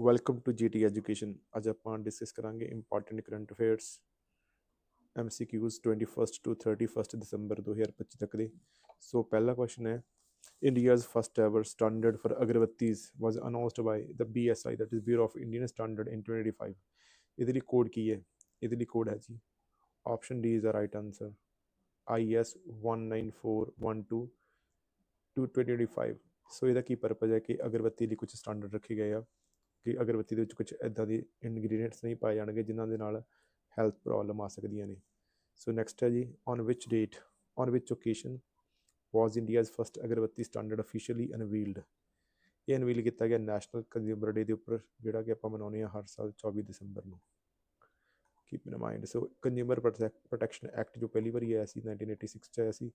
Welcome to GT education ਅੱਜ ਆਪਾਂ discuss ਕਰਾਂਗੇ important current affairs MCQs 21st to 31st ਦਸੰਬਰ 2025 ਤੱਕ ਦੇ ਸੋ ਪਹਿਲਾ ਕੁਐਸਚਨ ਹੈ India's first ever standard for agarbattis was announced by the BSI that is Bureau of Indian Standard in 2025 ਇਹਦੇ ਲਈ ਕੋਡ ਕੀ ਹੈ ਇਹਦੇ ਲਈ ਕੋਡ ਹੈ ਜੀ option D is the right answer IS 19412 to 2025 so ਇਹਦਾ ਕੀ ਪਰਪਸ ਹੈ ਕਿ ਅਗਰਬੱਤੀ ਲਈ ਕੁਝ ਸਟੈਂਡਰਡ ਰੱਖੇ ਗਏ ਆ ਕਿ ਅਗਰਬੱਤੀ ਦੇ ਵਿੱਚ ਕੁਝ ਇਦਾਂ ਦੇ ਇਨਗਰੀਡੀਐਂਟਸ ਨਹੀਂ ਪਾਏ ਜਾਣਗੇ ਜਿਨ੍ਹਾਂ ਦੇ ਨਾਲ ਹੈਲਥ ਪ੍ਰੋਬਲਮ ਆ ਸਕਦੀਆਂ ਨੇ। ਸੋ ਨੈਕਸਟ ਹੈ ਜੀ on which date on which occasion was India's first agarbatti standard officially unveiled ਇਹ ਅਨਵੀਲ ਕੀਤਾ ਗਿਆ ਨੈਸ਼ਨਲ ਕੰਜ਼ਿਊਮਰ ਡੇ ਦੇ ਉੱਪਰ, ਜਿਹੜਾ ਕਿ ਆਪਾਂ ਮਨਾਉਂਦੇ ਹਾਂ ਹਰ ਸਾਲ 24 ਦਸੰਬਰ ਨੂੰ। Keep in mind so consumer protection act ਜੋ ਪਹਿਲੀ ਵਾਰੀ ਆਇਆ ਸੀ 1986 ਚ ਆਇਆ ਸੀ,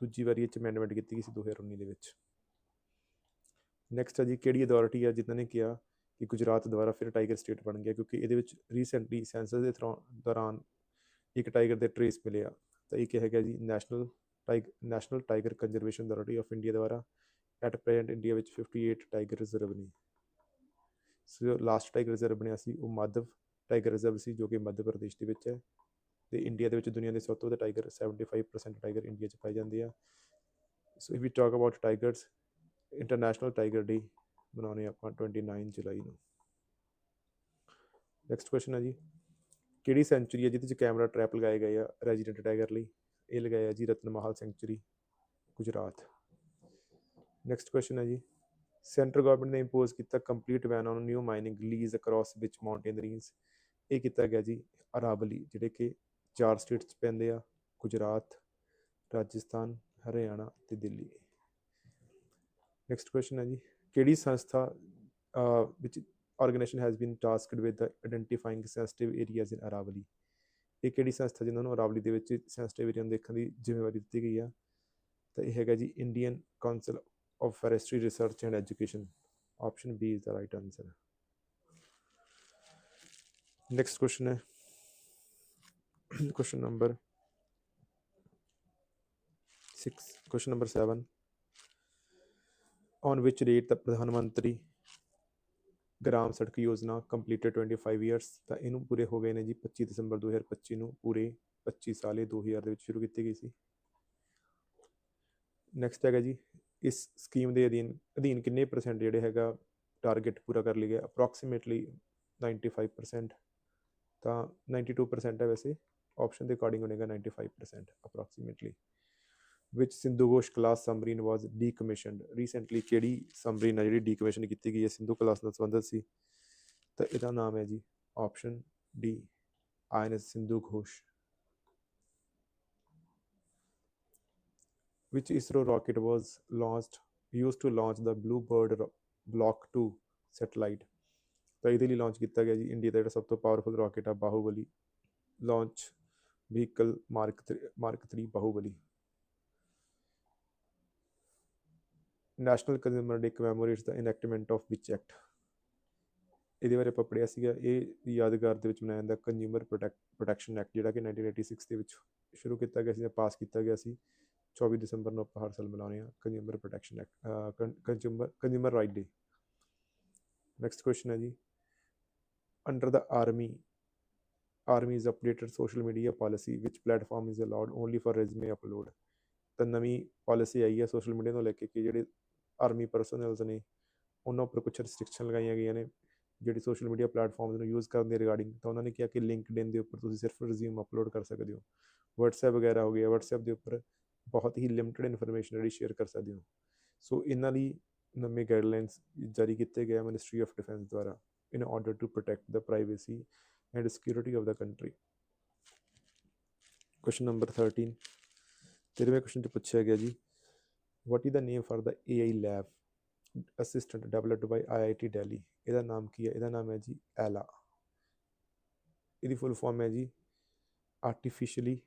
ਦੂਜੀ ਵਾਰੀ ਇਹ ਚ ਅਮੈਂਡਮੈਂਟ ਕੀਤੀ ਗਈ ਸੀ 2019 ਦੇ ਵਿੱਚ। ਨੈਕਸਟ ਹੈ ਜੀ, ਕਿਹੜੀ ਅਥਾਰਟੀ ਹੈ ਜਿਨ੍ਹਾਂ ਨੇ ਕਿਹਾ ਕਿ ਗੁਜਰਾਤ ਦੁਆਰਾ ਫਿਰ ਟਾਈਗਰ ਸਟੇਟ ਬਣ ਗਿਆ ਕਿਉਂਕਿ ਇਹਦੇ ਵਿੱਚ ਰੀਸੈਂਟਲੀ ਸੈਂਸਸ ਦੇ ਦੌਰਾਨ ਇੱਕ ਟਾਈਗਰ ਦੇ ਟ੍ਰੇਸ ਮਿਲੇ ਆ ਤਾਂ ਇਹ ਕਿਹਾ ਗਿਆ ਜੀ national tiger national tiger conservation authority of India ਦੁਆਰਾ ਐਟ ਪ੍ਰੈਜ਼ੈਂਟ ਇੰਡੀਆ ਵਿੱਚ 58 ਟਾਈਗਰ ਰਿਜ਼ਰਵ ਨੇ। ਸੋ ਲਾਸਟ ਟਾਈਗਰ ਰਿਜ਼ਰਵ ਬਣਿਆ ਸੀ, ਉਹ ਮਾਧਵ ਟਾਈਗਰ ਰਿਜ਼ਰਵ ਸੀ ਜੋ ਕਿ ਮੱਧ ਪ੍ਰਦੇਸ਼ ਦੇ ਵਿੱਚ ਹੈ। ਤੇ ਇੰਡੀਆ ਦੇ ਵਿੱਚ ਦੁਨੀਆ ਦੇ ਸਭ ਤੋਂ ਵੱਧ ਟਾਈਗਰ 75% ਟਾਈਗਰ ਇੰਡੀਆ 'ਚ ਪਾਏ ਜਾਂਦੇ ਆ। So if we talk about tigers international tiger day ਮਨਾਉਣੇ ਆਪਾਂ 29 ਜੁਲਾਈ ਨੂੰ। ਨੈਕਸਟ ਕੁਐਸਚਨ ਹੈ ਜੀ। ਕਿਹੜੀ ਸੈਂਚੁਰੀ ਹੈ ਜਿਹਦੇ ਵਿੱਚ ਕੈਮਰਾ ਟ੍ਰੈਪ ਲਗਾਏ ਗਏ ਆ ਰੈਜ਼ੀਡੈਂਟ ਟਾਈਗਰ ਲਈ? ਇਹ ਲਗਾਇਆ ਜੀ Ratan Mahal sanctuary, Gujarat. Next question ਹੈ ਜੀ। ਸੈਂਟਰ ਗਵਰਨਮੈਂਟ ਨੇ ਇੰਪੋਜ਼ ਕੀਤਾ complete ban on new mining lease across which mountain range ਇਹ ਕੀਤਾ ਗਿਆ ਜੀ ਅਰਾਵਲੀ ਜਿਹੜੇ ਕਿ ਚਾਰ ਸਟੇਟਸ ਪੈਂਦੇ ਆ, ਗੁਜਰਾਤ, ਰਾਜਸਥਾਨ, ਹਰਿਆਣਾ ਤੇ ਦਿੱਲੀ। ਨੈਕਸਟ ਕੁਐਸਚਨ ਹੈ ਜੀ। ਕਿਹੜੀ ਸੰਸਥਾ which organisation has been tasked with identifying sensitive areas in Aravalli ਇਹ ਕਿਹੜੀ ਸੰਸਥਾ ਜਿਨ੍ਹਾਂ ਨੂੰ ਅਰਾਵਲੀ ਦੇ ਵਿੱਚ ਸੈਂਸਿਟਿਵ ਏਰੀਆ ਨੂੰ ਦੇਖਣ ਦੀ ਜ਼ਿੰਮੇਵਾਰੀ ਦਿੱਤੀ ਗਈ ਆ? ਤਾਂ ਇਹ ਹੈਗਾ ਜੀ Indian council of forestry research and education option B is the right answer next question ਹੈ। Question number 6 question number 7 on which date the pradhan mantri Gram Sadak Yojana completed 25 years ਤਾਂ ਇਹਨੂੰ ਪੂਰੇ ਹੋ ਗਏ ਨੇ ਜੀ 25 ਦਸੰਬਰ 2025 ਨੂੰ, ਪੂਰੇ 25 ਸਾਲੇ 2000 ਦੇ ਵਿੱਚ ਸ਼ੁਰੂ ਕੀਤੀ ਗਈ ਸੀ। ਨੈਕਸਟ ਹੈਗਾ ਜੀ, ਇਸ ਸਕੀਮ ਦੇ ਅਧੀਨ ਅਧੀਨ ਕਿੰਨੇ ਪਰਸੈਂਟ ਜਿਹੜੇ ਹੈਗਾ ਟਾਰਗੇਟ ਪੂਰਾ ਕਰ ਲਿਆ ਗਿਆ ਅਪਰੋਕਸੀਮੇਟਲੀ 95% ਤਾਂ 92% ਹੈ ਵੈਸੇ ਆਪਸ਼ਨ ਦੇ ਅਕੋਰਡਿੰਗ ਹੋਣੇਗਾ 95% approximately which Sindhu Ghosh class submarine was decommissioned recently ਕਿਹੜੀ ਸਬਮਰੀਨ ਆ ਜਿਹੜੀ ਡੀਕਮਿਸ਼ਨ ਕੀਤੀ ਗਈ ਹੈ? ਸਿੰਧੂ ਕਲਾਸ ਨਾਲ ਸੰਬੰਧਿਤ ਸੀ। ਤਾਂ ਇਹਦਾ ਨਾਮ ਹੈ ਜੀ option D INS Sindhu Ghosh. which ISRO rocket was launched, used to launch the Bluebird Block 2 satellite ਤਾਂ ਇਹਦੇ ਲਈ ਲਾਂਚ ਕੀਤਾ ਗਿਆ ਜੀ। ਇੰਡੀਆ ਦਾ ਜਿਹੜਾ ਸਭ ਤੋਂ ਪਾਵਰਫੁਲ ਰਾਕੇਟ ਆ, Bahubali. Launch vehicle mark mark 3 Bahubali. National consumer day commemorates the enactment of which act ਇਹਦੇ ਬਾਰੇ ਆਪਾਂ ਪੜਿਆ ਸੀਗਾ, ਇਹ ਯਾਦਗਾਰ ਦੇ ਵਿੱਚ ਮਨਾਇਆ ਜਾਂਦਾ ਕੰਜ਼ਿਊਮਰ ਪ੍ਰੋਟੈਕਸ਼ਨ ਐਕਟ ਜਿਹੜਾ ਕਿ 1986 ਦੇ ਵਿੱਚ ਸ਼ੁਰੂ ਕੀਤਾ ਗਿਆ ਸੀ ਜਾਂ ਪਾਸ ਕੀਤਾ ਗਿਆ ਸੀ। 24 ਦਸੰਬਰ ਨੂੰ ਆਪਾਂ ਹਰ ਸਾਲ ਮਨਾਉਂਦੇ ਹਾਂ consumer protection act consumer consumer right day next question ਹੈ ਜੀ। Under the army army is updated social media policy, which platform is allowed only for resume upload ਤਾਂ ਨਵੀਂ ਪਾਲਿਸੀ ਆਈ ਹੈ ਸੋਸ਼ਲ ਮੀਡੀਆ ਨੂੰ ਲੈ ਕੇ ਕਿ ਜਿਹੜੇ ਆਰਮੀ ਪਰਸਨਲਸ ਨੇ, ਉਹਨਾਂ ਉੱਪਰ ਕੁਝ ਰਿਸਟ੍ਰਿਕਸ਼ਨ ਲਗਾਈਆਂ ਗਈਆਂ ਨੇ, ਜਿਹੜੇ ਸੋਸ਼ਲ ਮੀਡੀਆ ਪਲੇਟਫਾਰਮਸ ਨੂੰ ਯੂਜ਼ ਕਰਨ ਦੇ ਰਿਗਾਰਡਿੰਗ ਤਾਂ ਉਹਨਾਂ ਨੇ ਕਿਹਾ ਕਿ ਲਿੰਕਡਇਨ ਦੇ ਉੱਪਰ ਤੁਸੀਂ ਸਿਰਫ ਰਿਜ਼ਿਊਮ ਅਪਲੋਡ ਕਰ ਸਕਦੇ ਹੋ WhatsApp ਵਗੈਰਾ ਹੋ ਗਿਆ, WhatsApp ਦੇ ਉੱਪਰ ਬਹੁਤ ਹੀ ਲਿਮਿਟਡ ਇਨਫੋਰਮੇਸ਼ਨ ਜਿਹੜੀ ਸ਼ੇਅਰ ਕਰ ਸਕਦੇ ਹੋ ਸੋ ਇਹਨਾਂ ਲਈ ਨਵੇਂ ਗਾਈਡਲਾਈਨਸ ਜਾਰੀ ਕੀਤੇ ਗਏ ਮਿਨਿਸਟਰੀ ਆਫ ਡਿਫੈਂਸ ਦੁਆਰਾ, in order to protect the privacy and security of the country. Question number 13. ਤੇਰਵੇਂ ਕੁਐਸਚਨ ਤੇ ਪੁੱਛਿਆ ਗਿਆ ਜੀ What is the name for the AI lab assistant developed by IIT Delhi ਇਹਦਾ ਨਾਮ ਕੀ ਹੈ ਇਹਦਾ ਨਾਮ ਹੈ ਜੀ ਐਲਾ ਇਹਦੀ ਫੁੱਲ ਫਾਰਮ ਹੈ ਜੀ artificially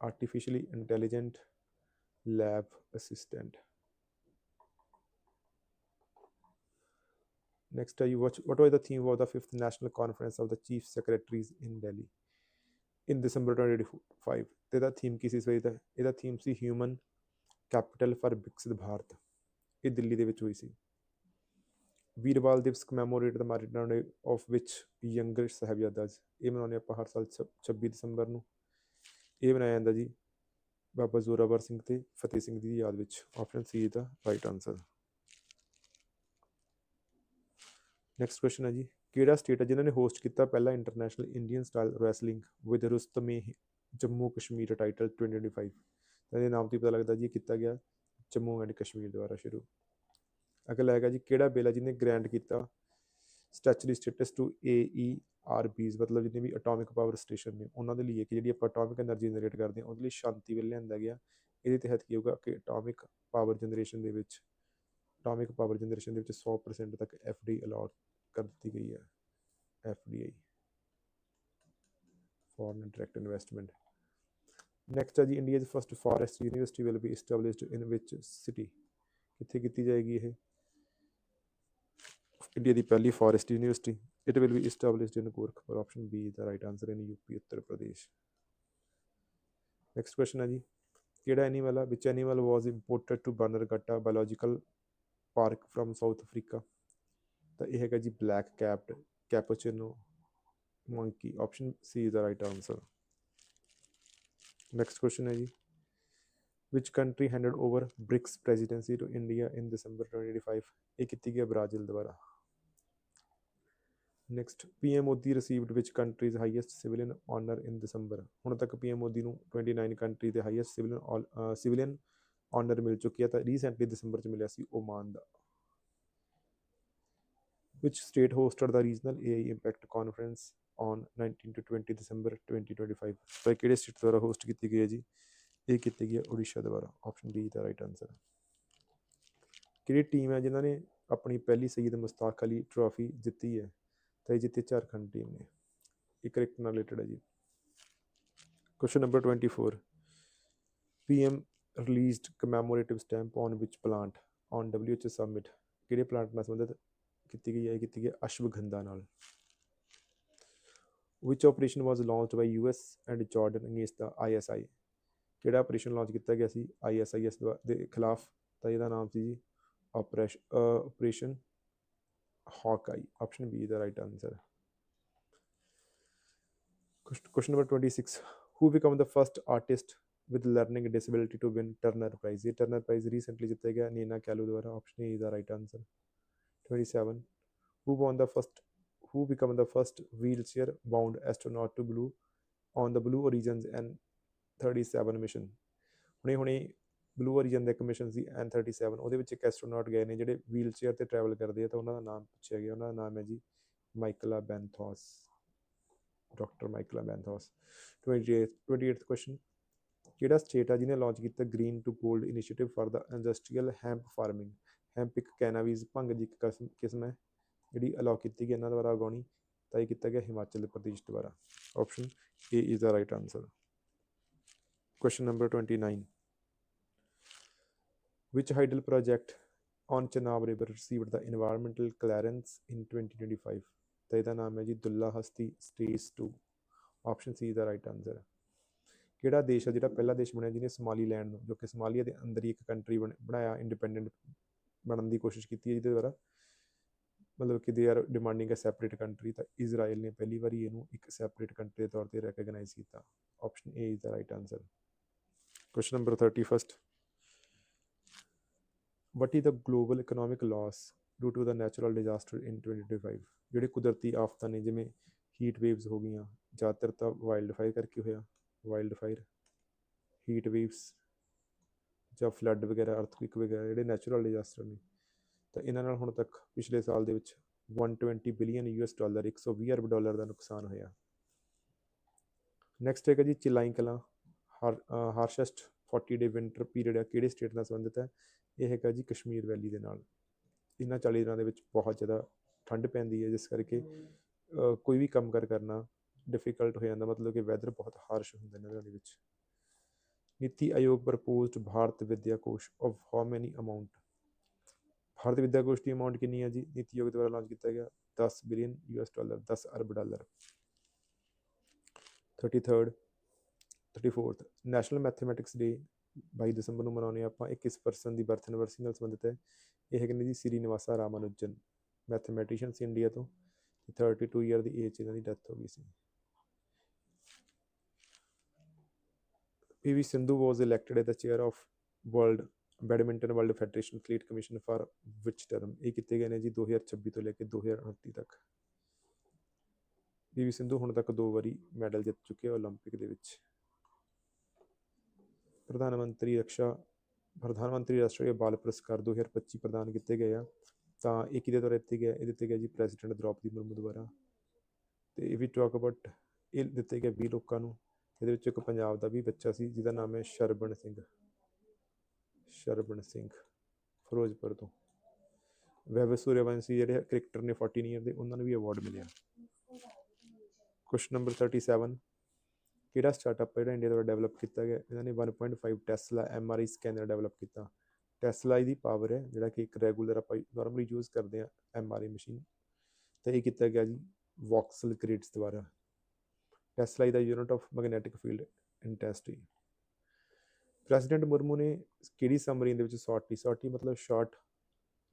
artificially intelligent lab assistant Next, uh, you watch, what was the theme of the fifth national conference of the chief secretaries in Delhi in December 2025? ਤੇ ਇਹਦਾ ਥੀਮ ਕੀ ਸੀ ਇਸ ਵਾਰੀ capital for Viksit Bharat, ਇਹ ਦਿੱਲੀ ਦੇ ਵਿੱਚ ਹੋਈ ਸੀ। ਵੀਰਵਾਲ ਦਿਵਸ ਕਮੈਮੋਰੇਟ ਦ ਮੈਰਿਟਨ of which younger ਸਾਹਿਬਜ਼ਾਦਾਸ ਇਹ ਮਨਾਉਂਦੇ ਆਪਾਂ ਹਰ ਸਾਲ ਛ- 26 ਦਸੰਬਰ ਨੂੰ। ਇਹ ਮਨਾਇਆ ਜਾਂਦਾ ਜੀ ਬਾਬਾ ਜ਼ੋਰਾਵਰ ਸਿੰਘ ਤੇ ਫਤਿਹ ਸਿੰਘ ਦੀ ਯਾਦ ਵਿੱਚ। Option C the right answer next question ਹੈ ਜੀ, ਕਿਹੜਾ ਸਟੇਟ ਹੈ ਜਿਨ੍ਹਾਂ ਨੇ ਹੋਸਟ ਕੀਤਾ ਪਹਿਲਾ international Indian style wrestling with Rustame Jammu Kashmir title 2025 ਤਾਂ ਇਹਦੇ ਨਾਮ 'ਤੇ ਪਤਾ ਲੱਗਦਾ ਜੀ ਕੀਤਾ ਗਿਆ ਜੰਮੂ ਐਂਡ ਕਸ਼ਮੀਰ ਦੁਆਰਾ ਸ਼ੁਰੂ। ਅਗਲਾ ਹੈਗਾ ਜੀ ਕਿਹੜਾ ਬਿੱਲ ਹੈ ਜਿਹਨੇ ਗ੍ਰੈਂਡ ਕੀਤਾ statutory status to A E R B ਮਤਲਬ ਜਿੰਨੇ ਵੀ ਐਟੋਮਿਕ ਪਾਵਰ ਸਟੇਸ਼ਨ ਨੇ, ਉਹਨਾਂ ਦੇ ਲਈ ਕਿ ਜਿਹੜੀ ਆਪਾਂ ਐਟੋਮਿਕ એનર્ਜੀ ਜਨਰੇਟ ਕਰਦੇ ਹਾਂ, ਉਹਦੇ ਲਈ ਸ਼ਾਂਤੀ ਬਿੱਲ ਲਿਆਂਦਾ ਗਿਆ। ਇਹਦੇ ਤਹਿਤ ਕੀ ਹੋਊਗਾ ਕਿ ਐਟੋਮਿਕ ਪਾਵਰ ਜਨਰੇਸ਼ਨ ਦੇ ਵਿੱਚ ਐਟੋਮਿਕ ਪਾਵਰ ਜਨਰੇਸ਼ਨ ਦੇ ਵਿੱਚ 100% ਤੱਕ ਐਫਡੀ ਅਲਾਟ ਕਰ ਦਿੱਤੀ ਗਈ ਹੈ। F D I foreign direct investment next ਹੈ ਜੀ India the first forest university will be established in which city ਕਿੱਥੇ ਕੀਤੀ ਜਾਏਗੀ ਇਹ? ਇੰਡੀਆ ਦੀ ਪਹਿਲੀ forest university it will be established in Gorakhpur option B the right answer in UP Uttar Pradesh next question ਹੈ ਜੀ, ਕਿਹੜਾ animal ਆ? Which animal was imported to Bannerghatta biological park from South Africa ਤਾਂ ਇਹ ਹੈਗਾ ਜੀ black capped capuchin monkey option C is the right answer next question ਹੈ ਜੀ which country handed over BRICS presidency to India in December 2025 ਇਹ ਕੀਤੀ ਗਿਆ Brazil ਦੁਆਰਾ next PM Modi received which country's highest civilian honour in December ਹੁਣ ਤੱਕ ਪੀਐਮ ਮੋਦੀ ਨੂੰ 29 ਕੰਟਰੀ ਦੇ ਹਾਈਐਸਟ ਸਿਵਿਲੀਅਨ ਸਿਵਿਲੀਅਨ ਆਨਰ ਮਿਲ ਚੁੱਕੀ ਹੈ ਤਾਂ ਰੀਸੈਂਟਲੀ ਦਸੰਬਰ ਚ ਮਿਲਿਆ ਸੀ ਓਮਾਨ ਦਾ which state hosted the regional AI impact conference on 19 to 20 December 2025 ਤਾਂ ਕਿਹੜੇ ਸਟੇਟ ਦੁਆਰਾ ਹੋਸਟ ਕੀਤੀ ਗਈ ਹੈ ਜੀ? ਇਹ ਕੀਤੀ ਗਈ ਹੈ ਉੜੀਸਾ ਦੁਆਰਾ। Option D the right answer ਕਿਹੜੀ ਟੀਮ ਹੈ ਜਿਨ੍ਹਾਂ ਨੇ ਆਪਣੀ ਪਹਿਲੀ ਸਈਦ ਮੁਸਤਾਕ ਅਲੀ ਟਰਾਫੀ ਜਿੱਤੀ ਹੈ? ਤਾਂ ਇਹ ਜਿੱਤੀ ਝਾਰਖੰਡ ਟੀਮ ਨੇ। ਇਹ ਕ੍ਰਿਕਟ ਨਾਲ ਰਿਲੇਟਡ ਹੈ ਜੀ। Question number 24 PM released commemorative stamp on which plant? On WHO submit ਕਿਹੜੇ ਪਲਾਂਟ ਨਾਲ ਸੰਬੰਧਿਤ ਕੀਤੀ ਗਈ ਹੈ? ਇਹ ਕੀਤੀ ਗਈ ਅਸ਼ਵਗੰਧਾ ਨਾਲ। which operation was launched by US and Jordan against the ISI ਕਿਹੜਾ ਆਪਰੇਸ਼ਨ ਲਾਂਚ ਕੀਤਾ ਗਿਆ ਸੀ ISIS ਦੁਆ- ਦੇ ਖਿਲਾਫ ਤਾਂ ਇਹਦਾ ਨਾਮ ਸੀ ਜੀ operation operation Hawkeye option B the right answer question number 26 who became the first artist with learning disability to win turner prize ਇਹ turner prize recently ਜਿੱਤਿਆ ਗਿਆ ਨੀਨਾ ਕੈਲੂ ਦੁਆਰਾ option A the right answer 27 who won the first who became the first wheelchair bound astronaut to blue on the blue origins n37 mission. ਹੁਣੇ ਹੁਣੇ blue origin ਦਾ ਇੱਕ mission ਸੀ n37 ਉਹਦੇ ਵਿੱਚ ਇੱਕ ਐਸਟਰੋਨੌਟ ਗਏ ਨੇ ਜਿਹੜੇ ਵੀਲਚੇਅਰ ਤੇ ਟਰੈਵਲ ਕਰਦੇ ਆ, ਤਾਂ ਉਹਨਾਂ ਦਾ ਨਾਮ ਪੁੱਛਿਆ ਗਿਆ। ਉਹਨਾਂ ਦਾ ਨਾਮ ਹੈ ਜੀ Michaela Benthaus doctor Michaela Benthaus 28th 28th question ਕਿਹੜਾ ਸਟੇਟ ਆ ਜਿਹਨੇ ਲਾਂਚ ਕੀਤਾ green to gold initiative for the industrial hemp farming hemp ਇੱਕ ਕੈਨਾਬੀਜ਼ ਭੰਗ ਦੀ ਇੱਕ ਕਿਸਮ ਹੈ। ਜਿਹੜੀ ਅਲਾਉ ਕੀਤੀ ਗਈ ਇਹਨਾਂ ਦੁਆਰਾ ਉਗਾਉਣੀ, ਤਾਂ ਇਹ ਕੀਤਾ ਗਿਆ ਹਿਮਾਚਲ ਪ੍ਰਦੇਸ਼ ਦੁਆਰਾ। Option A is the right answer question number 29 which hydel project on Chenab River received the environmental clearance in 2025 ਤਾਂ ਇਹਦਾ ਨਾਮ ਹੈ ਜੀ Dul Hasti stage 2 option C the right answer ਕਿਹੜਾ ਦੇਸ਼ ਹੈ ਜਿਹੜਾ ਪਹਿਲਾ ਦੇਸ਼ ਬਣਿਆ ਜਿਹਨੇ ਸਮਾਲੀਲੈਂਡ ਨੂੰ, ਜੋ ਕਿ ਸਮਾਲੀਆ ਦੇ ਅੰਦਰ ਹੀ ਇੱਕ ਕੰਟਰੀ ਬਣਾਇਆ ਇੰਡੀਪੈਂਡੈਂਟ ਬਣਨ ਦੀ ਕੋਸ਼ਿਸ਼ ਕੀਤੀ ਹੈ ਜਿਹਦੇ ਦੁਆਰਾ ਮਤਲਬ ਕਿ they are demanding a separate country ਤਾਂ ਇਜ਼ਰਾਈਲ ਨੇ ਪਹਿਲੀ ਵਾਰੀ ਇਹਨੂੰ ਇੱਕ ਸੈਪਰੇਟ ਕੰਟਰੀ ਦੇ ਤੌਰ ਤੇ ਰੈਕਗਨਾਈਜ਼ ਕੀਤਾ। Option A is the right answer question number 31st what is the global economic loss due to the natural disaster in 2025 ਜਿਹੜੇ ਕੁਦਰਤੀ ਆਫਤਾਂ ਨੇ, ਜਿਵੇਂ ਹੀਟ ਵੇਵਸ ਹੋ ਗਈਆਂ, ਜ਼ਿਆਦਾਤਰ ਤਾਂ ਵਾਈਲਡ ਫਾਇਰ ਕਰਕੇ ਹੋਇਆ। ਵਾਈਲਡ ਫਾਇਰ ਹੀਟ ਵੇਵਸ ਜਾਂ ਫਲੱਡ ਵਗੈਰਾ ਅਰਥਕੁਇਕ ਵਗੈਰਾ, ਜਿਹੜੇ ਨੈਚੁਰਲ ਡਿਜ਼ਾਸਟਰ ਨੇ। ਤਾਂ ਇਹਨਾਂ ਨਾਲ ਹੁਣ ਤੱਕ ਪਿਛਲੇ ਸਾਲ ਦੇ ਵਿੱਚ 120 ਬਿਲੀਅਨ ਯੂਐਸ ਡਾਲਰ 120 ਅਰਬ ਡਾਲਰ ਦਾ ਨੁਕਸਾਨ ਹੋਇਆ। ਨੈਕਸਟ ਹੈਗਾ ਜੀ Chillai Kalan. Harshest 40 day winter period ਹੈ ਕਿਹੜੇ ਸਟੇਟ ਨਾਲ ਸੰਬੰਧਿਤ ਹੈ? ਇਹ ਹੈਗਾ ਜੀ ਕਸ਼ਮੀਰ ਵੈਲੀ ਦੇ ਨਾਲ। ਇਹਨਾਂ 40 ਦਿਨਾਂ ਦੇ ਵਿੱਚ ਬਹੁਤ ਜ਼ਿਆਦਾ ਠੰਡ ਪੈਂਦੀ ਹੈ, ਜਿਸ ਕਰਕੇ ਕੋਈ ਵੀ ਕੰਮ ਕਰ ਕਰਨਾ ਡਿਫਿਕਲਟ ਹੋ ਜਾਂਦਾ। ਮਤਲਬ ਕਿ ਵੈਦਰ ਬਹੁਤ ਹਾਰਸ਼ ਹੁੰਦਾ ਇਹਨਾਂ ਦੇ ਵਿੱਚ। ਨੀਤੀ ਆਯੋਗ proposed Bharat Vidya Kosh of how many amount Bharat Vidya Kosh the amount ਕਿੰਨੀ ਹੈ ਜੀ? ਨੀਤੀ ਆਯੋਗ ਦੁਆਰਾ ਲਾਂਚ ਕੀਤਾ ਗਿਆ 10 ਬਿਲੀਅਨ ਯੂਐਸ ਡਾਲਰ 10 ਅਰਬ dollar 33rd 34th national mathematics day 22 ਦਸੰਬਰ ਨੂੰ ਮਨਾਉਂਦੇ ਹਾਂ ਆਪਾਂ। ਇਹ ਕਿਸ ਪਰਸਨ ਦੀ ਬਰਥ ਐਨਵਰਸਰੀ ਨਾਲ ਸੰਬੰਧਿਤ ਹੈ। ਇਹ ਹੈਗੇ ਨੇ ਜੀ ਸ੍ਰੀ ਨਿਵਾਸਾ ਰਾਮਾਨੁਜਨ ਮੈਥਮੈਟੀਸ਼ੀਅਨ ਸੀ ਇੰਡੀਆ ਤੋਂ। ਤੇ 32 ਇਅਰ ਦੀ ਏਜ 'ਚ ਇਹਨਾਂ ਦੀ ਡੈਥ ਹੋ ਗਈ ਸੀ। PV Sindhu was elected at the chair of world badminton world federation athlete commission for which term ਇਹ ਕੀਤੇ ਗਏ ਨੇ ਜੀ 2026 ਤੋਂ ਲੈ ਕੇ 2029 ਤੱਕ ਪੀਵੀ ਸਿੰਧੂ ਹੁਣ ਤੱਕ ਦੋ ਵਾਰੀ ਮੈਡਲ ਜਿੱਤ ਚੁੱਕੇ ਆ 올림픽 ਦੇ ਵਿੱਚ ਪ੍ਰਧਾਨ ਮੰਤਰੀ ਰਕਸ਼ਾ ਪ੍ਰਧਾਨ ਮੰਤਰੀ ਰਾਸ਼ਟਰੀ ਬਾਲ ਪੁਰਸਕਾਰ 2025 ਪ੍ਰਦਾਨ ਕੀਤੇ ਗਏ ਆ ਤਾਂ ਇਹ ਕਿਹਦੇ ਦੁਆਰਾ ਦਿੱਤੇ ਗਏ ਇਹ ਦਿੱਤੇ ਗਏ ਜੀ ਪ੍ਰੈਜ਼ੀਡੈਂਟ ਦ੍ਰੋਪਦੀ ਮੁਰਮੂ ਦੁਆਰਾ ਤੇ ਇਹ ਵੀ ਟਾਕ ਅਬਾਊਟ ਇਹ ਦਿੱਤੇ ਗਏ 20 ਲੋਕਾਂ ਨੂੰ ਇਹਦੇ ਵਿੱਚ ਇੱਕ ਪੰਜਾਬ ਦਾ ਵੀ ਬੱਚਾ ਸੀ ਜਿਹਦਾ ਨਾਮ ਹੈ ਸ਼ਰਬਣ ਸਿੰਘ ਸ਼ਰਬਣ ਸਿੰਘ, ਫਿਰੋਜ਼ਪੁਰ ਤੋਂ। ਵੈਭਵ ਸੂਰਯਵੰਸ਼ੀ ਜਿਹੜੇ ਕ੍ਰਿਕਟਰ ਨੇ 14 ਇਅਰ ਦੇ, ਉਹਨਾਂ ਨੂੰ ਵੀ ਅਵਾਰਡ ਮਿਲਿਆ। ਕੁਐਸਚਨ ਨੰਬਰ 37 ਕਿਹੜਾ ਸਟਾਰਟਅਪ ਜਿਹੜਾ ਇੰਡੀਆ ਦੁਆਰਾ ਡਿਵੈਲਪ ਕੀਤਾ ਗਿਆ? ਇਹਨਾਂ ਨੇ 1.5 ਟੈਸਲਾ ਐਮਆਰਆਈ ਸਕੈਨਰ ਡਿਵੈਲਪ ਕੀਤਾ। ਟੈਸਲਾ ਦੀ ਪਾਵਰ ਹੈ ਜਿਹੜਾ ਕਿ ਇੱਕ ਰੈਗੂਲਰ ਆਪਾਂ ਨਾਰਮਲੀ ਯੂਜ਼ ਕਰਦੇ ਆ ਐਮਆਰਆਈ ਮਸ਼ੀਨ ਤੇ ਇਹ ਕੀਤਾ ਗਿਆ ਜੀ ਵੌਕਸਲ ਗ੍ਰਿਡਸ ਦੁਆਰਾ। Tesla the unit of magnetic field intensity president Murmu ਨੇ ਕਿਹੜੀ ਸਮਰੀਨ ਦੇ ਵਿੱਚ ਸੌਰਟੀ ਸੌਰਟੀ ਮਤਲਬ ਸ਼ਾਰਟ